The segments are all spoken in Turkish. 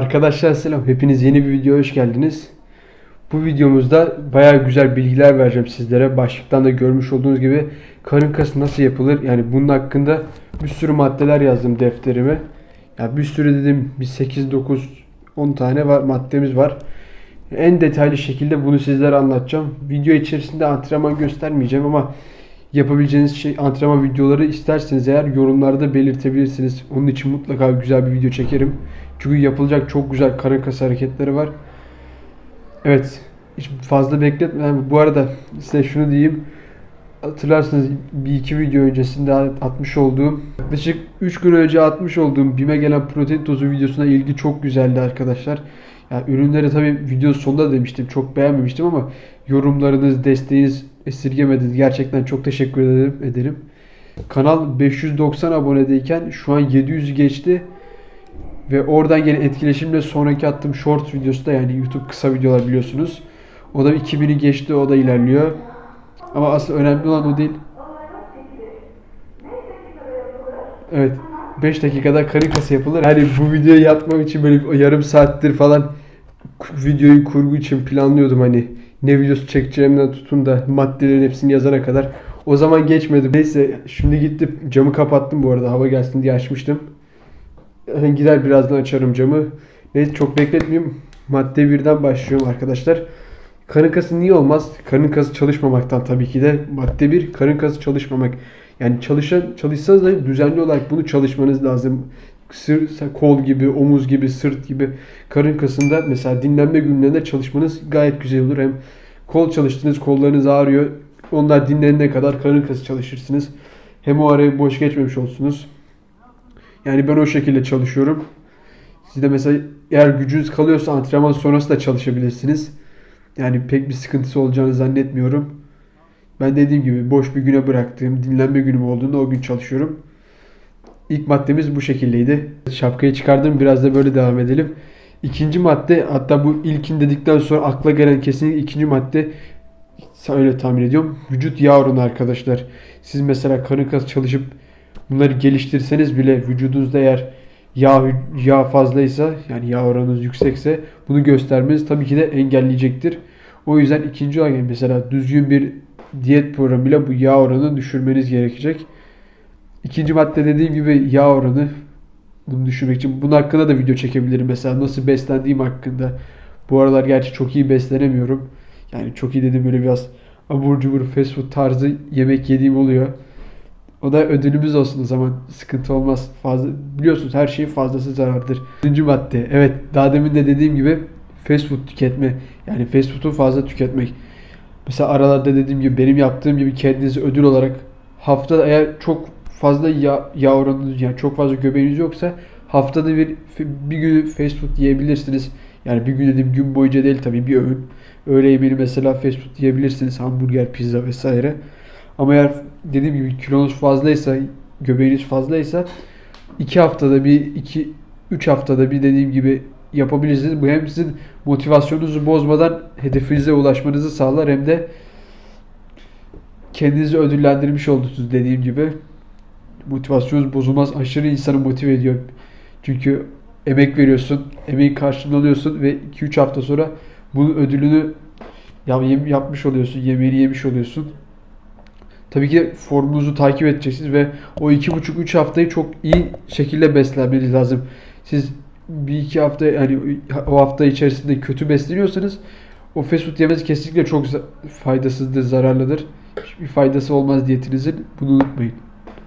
Arkadaşlar selam. Hepiniz yeni bir videoya hoş geldiniz. Bu videomuzda bayağı güzel bilgiler vereceğim sizlere. Başlıktan da görmüş olduğunuz gibi karın kası nasıl yapılır? Yani bunun hakkında bir sürü maddeler yazdım defterime. Ya bir sürü dedim bir 8 9 10 tane var maddemiz var. En detaylı şekilde bunu sizlere anlatacağım. Video içerisinde antrenman göstermeyeceğim ama yapabileceğiniz şey antrenman videoları isterseniz eğer yorumlarda belirtebilirsiniz. Onun için mutlaka güzel bir video çekerim. Çünkü yapılacak çok güzel karın kası hareketleri var. Evet. Hiç fazla bekletmeden bu arada size şunu diyeyim. Hatırlarsınız bir iki video öncesinde atmış olduğum yaklaşık 3 gün önce atmış olduğum BİM'e gelen protein tozu videosuna ilgi çok güzeldi arkadaşlar. Yani ürünleri tabii video sonunda demiştim çok beğenmemiştim ama yorumlarınız, desteğiniz esirgemediniz. Gerçekten çok teşekkür ederim. ederim. Kanal 590 abonedeyken şu an 700 geçti. Ve oradan gelen etkileşimle sonraki attığım short videosu da yani YouTube kısa videolar biliyorsunuz. O da 2000'i geçti o da ilerliyor. Ama asıl önemli olan o değil. Evet. 5 dakikada karın kası yapılır. Yani bu videoyu yapmam için böyle yarım saattir falan videoyu kurgu için planlıyordum hani ne videosu çekeceğimden tutun da maddelerin hepsini yazana kadar. O zaman geçmedi. Neyse şimdi gittim camı kapattım bu arada hava gelsin diye açmıştım. Gider birazdan açarım camı. Neyse çok bekletmeyeyim. Madde birden başlıyorum arkadaşlar. Karın kası niye olmaz? Karın kası çalışmamaktan tabii ki de. Madde bir karın kası çalışmamak. Yani çalışan, çalışsanız da düzenli olarak bunu çalışmanız lazım. Sırt, kol gibi, omuz gibi, sırt gibi karın kasında mesela dinlenme günlerinde çalışmanız gayet güzel olur. Hem kol çalıştınız, kollarınız ağrıyor. Onlar dinlenene kadar karın kası çalışırsınız. Hem o arayı boş geçmemiş olsunuz. Yani ben o şekilde çalışıyorum. Siz de mesela eğer gücünüz kalıyorsa antrenman sonrası da çalışabilirsiniz. Yani pek bir sıkıntısı olacağını zannetmiyorum. Ben dediğim gibi boş bir güne bıraktığım dinlenme günüm olduğunda o gün çalışıyorum. İlk maddemiz bu şekildeydi. Şapkayı çıkardım biraz da böyle devam edelim. İkinci madde hatta bu ilkin dedikten sonra akla gelen kesinlikle ikinci madde öyle tahmin ediyorum. Vücut yağ oranı arkadaşlar. Siz mesela karın kas çalışıp bunları geliştirseniz bile vücudunuzda eğer yağ, yağ fazlaysa yani yağ oranınız yüksekse bunu göstermeniz tabii ki de engelleyecektir. O yüzden ikinci olarak mesela düzgün bir diyet programıyla bu yağ oranını düşürmeniz gerekecek. İkinci madde dediğim gibi yağ oranı bunu düşürmek için. Bunun hakkında da video çekebilirim. Mesela nasıl beslendiğim hakkında. Bu aralar gerçi çok iyi beslenemiyorum. Yani çok iyi dedim böyle biraz abur cubur fast food tarzı yemek yediğim oluyor. O da ödülümüz olsun o zaman. Sıkıntı olmaz. Fazla biliyorsunuz her şeyin fazlası zarardır. Üçüncü madde. Evet daha demin de dediğim gibi fast food tüketme. Yani fast food'u fazla tüketmek. Mesela aralarda dediğim gibi benim yaptığım gibi kendinizi ödül olarak haftada eğer çok fazla yağ, yağ oranınız yani çok fazla göbeğiniz yoksa haftada bir bir gün fast food yiyebilirsiniz. Yani bir gün dediğim gün boyunca değil tabii bir öğün. Öğle yemeğini mesela fast food yiyebilirsiniz. Hamburger, pizza vesaire. Ama eğer dediğim gibi kilonuz fazlaysa, göbeğiniz fazlaysa 2 haftada bir, 2 3 haftada bir dediğim gibi yapabilirsiniz. Bu hem sizin motivasyonunuzu bozmadan hedefinize ulaşmanızı sağlar hem de kendinizi ödüllendirmiş olursunuz dediğim gibi. Motivasyonunuz bozulmaz. Aşırı insanı motive ediyor. Çünkü emek veriyorsun, emeğin karşılığını alıyorsun ve 2-3 hafta sonra bunun ödülünü yapmış oluyorsun, yemeğini yemiş oluyorsun. Tabii ki formunuzu takip edeceksiniz ve o 2,5-3 haftayı çok iyi şekilde beslenmeniz lazım. Siz bir iki hafta yani o hafta içerisinde kötü besleniyorsanız o fast food yemesi kesinlikle çok faydasızdır, zararlıdır. Hiçbir faydası olmaz diyetinizin. Bunu unutmayın.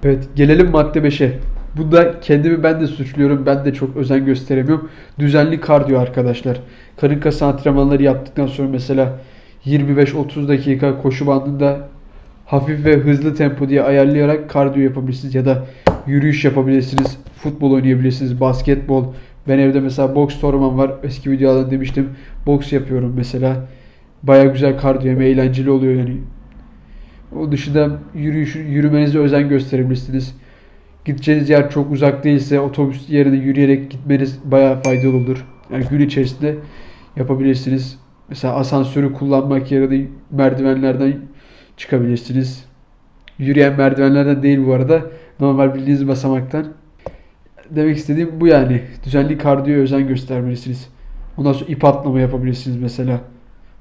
Evet gelelim madde 5'e. Bunda kendimi ben de suçluyorum. Ben de çok özen gösteremiyorum. Düzenli kardiyo arkadaşlar. Karın kası antrenmanları yaptıktan sonra mesela 25-30 dakika koşu bandında hafif ve hızlı tempo diye ayarlayarak kardiyo yapabilirsiniz ya da yürüyüş yapabilirsiniz. Futbol oynayabilirsiniz, basketbol. Ben evde mesela boks tormam var. Eski videolarda demiştim. Boks yapıyorum mesela. Baya güzel kardiyo hem eğlenceli oluyor yani. O dışında yürüyüş, yürümenize özen gösterebilirsiniz. Gideceğiniz yer çok uzak değilse otobüs yerine yürüyerek gitmeniz bayağı faydalı olur. Yani gün içerisinde yapabilirsiniz. Mesela asansörü kullanmak yerine merdivenlerden çıkabilirsiniz. Yürüyen merdivenlerden değil bu arada. Normal bildiğiniz basamaktan. demek istediğim bu yani. Düzenli kardiyoya özen göstermelisiniz. Ondan sonra ip atlama yapabilirsiniz mesela.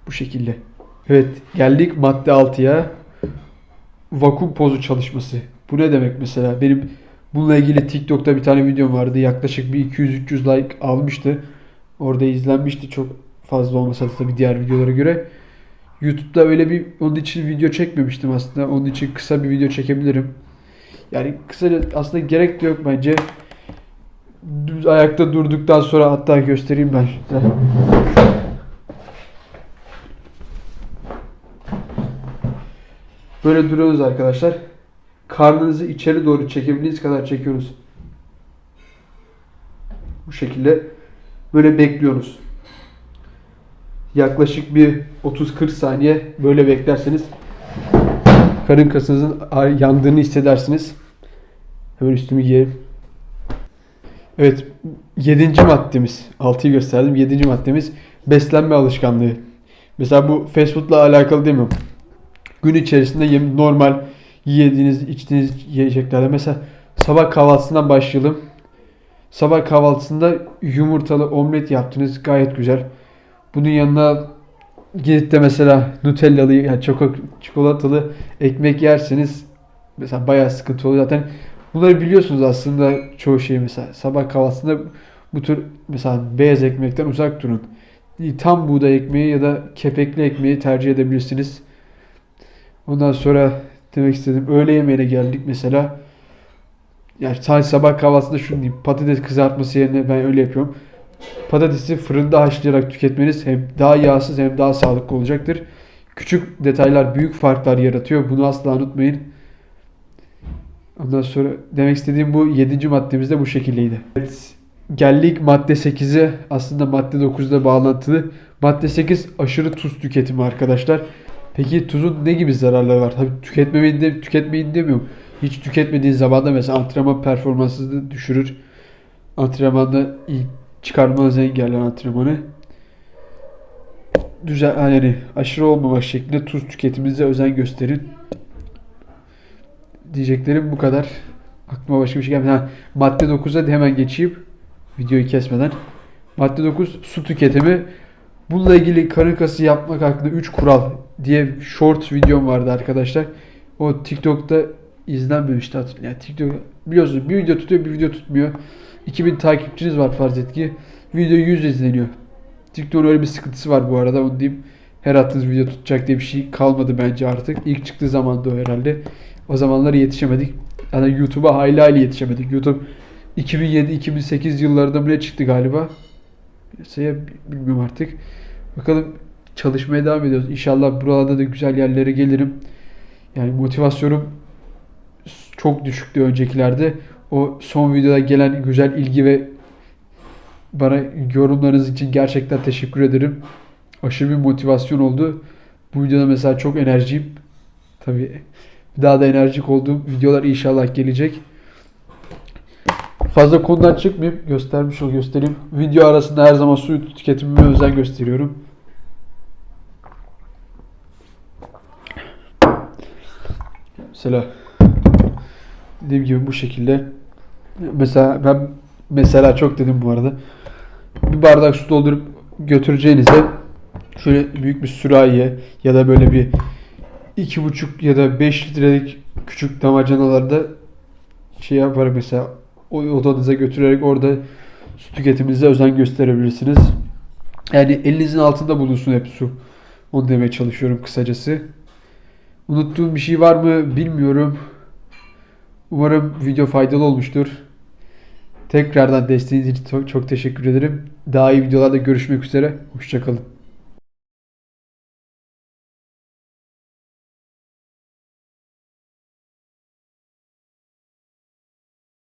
Bu şekilde. Evet geldik madde 6'ya. Vakum pozu çalışması. Bu ne demek mesela? Benim bununla ilgili TikTok'ta bir tane videom vardı. Yaklaşık bir 200-300 like almıştı. Orada izlenmişti çok fazla olmasa da tabii diğer videolara göre. YouTube'da öyle bir onun için video çekmemiştim aslında. Onun için kısa bir video çekebilirim. Yani kısa aslında gerek de yok bence. Düz ayakta durduktan sonra hatta göstereyim ben size. Böyle duruyoruz arkadaşlar. Karnınızı içeri doğru çekebildiğiniz kadar çekiyoruz. Bu şekilde böyle bekliyoruz. Yaklaşık bir 30-40 saniye böyle beklerseniz karın kasınızın yandığını hissedersiniz. Hemen üstümü giyelim. Evet, yedinci maddemiz. Altıyı gösterdim. Yedinci maddemiz beslenme alışkanlığı. Mesela bu fast food'la alakalı demiyorum. Gün içerisinde yem- normal yediğiniz, içtiğiniz yiyeceklerde mesela sabah kahvaltısından başlayalım. Sabah kahvaltısında yumurtalı omlet yaptınız. Gayet güzel. Bunun yanına gidip de mesela Nutellalı yani çikolatalı ekmek yerseniz mesela bayağı sıkıntı oluyor. Zaten bunları biliyorsunuz aslında çoğu şey mesela sabah kahvaltısında bu tür mesela beyaz ekmekten uzak durun. Tam buğday ekmeği ya da kepekli ekmeği tercih edebilirsiniz. Ondan sonra demek istedim öğle yemeğine geldik mesela. Yani sadece sabah kahvaltısında şunu diyeyim. Patates kızartması yerine ben öyle yapıyorum. Patatesi fırında haşlayarak tüketmeniz hem daha yağsız hem daha sağlıklı olacaktır. Küçük detaylar büyük farklar yaratıyor. Bunu asla unutmayın. Ondan sonra demek istediğim bu 7. maddemiz de bu şekildeydi. Evet, geldik madde 8'e. Aslında madde 9'da bağlantılı. Madde 8 aşırı tuz tüketimi arkadaşlar. Peki tuzun ne gibi zararları var? Tabii tüketmemeyin, de, tüketmeyin demiyorum. Hiç tüketmediğin zaman da mesela antrenman performansını düşürür. Antrenmanda çıkarmanızı engeller antrenmanı. Düzen, yani aşırı olmamak şeklinde tuz tüketiminize özen gösterin. Diyeceklerim bu kadar. Aklıma başka bir şey gelmedi. Ha, madde 9'a da hemen geçeyim. Videoyu kesmeden. Madde 9 su tüketimi. Bununla ilgili karın kası yapmak hakkında 3 kural diye short videom vardı arkadaşlar. O TikTok'ta izlenmemişti hatırlıyorum. Yani TikTok biliyorsunuz bir video tutuyor bir video tutmuyor. 2000 takipçiniz var farz et ki. Video 100 izleniyor. TikTok'un öyle bir sıkıntısı var bu arada onu diyeyim. Her attığınız video tutacak diye bir şey kalmadı bence artık. İlk çıktığı zaman da o herhalde. O zamanlar yetişemedik. Yani YouTube'a hayli hayli yetişemedik. YouTube 2007-2008 yıllarında bile çıktı galiba. Piyasaya bilmiyorum artık. Bakalım çalışmaya devam ediyoruz. İnşallah buralarda da güzel yerlere gelirim. Yani motivasyonum çok düşüktü öncekilerde. O son videoda gelen güzel ilgi ve bana yorumlarınız için gerçekten teşekkür ederim. Aşırı bir motivasyon oldu. Bu videoda mesela çok enerjiyim. Tabii daha da enerjik olduğum videolar inşallah gelecek. Fazla konudan çıkmayayım. Göstermiş ol göstereyim. Video arasında her zaman su tüketimime özen gösteriyorum. Mesela dediğim gibi bu şekilde. Mesela ben mesela çok dedim bu arada. Bir bardak su doldurup götüreceğinize şöyle büyük bir sürahiye ya da böyle bir iki buçuk ya da 5 litrelik küçük damacanalarda şey yaparak mesela o odanıza götürerek orada su tüketiminize özen gösterebilirsiniz. Yani elinizin altında bulunsun hep su. Onu demeye çalışıyorum kısacası. Unuttuğum bir şey var mı bilmiyorum. Umarım video faydalı olmuştur. Tekrardan desteğiniz için çok, teşekkür ederim. Daha iyi videolarda görüşmek üzere. Hoşçakalın.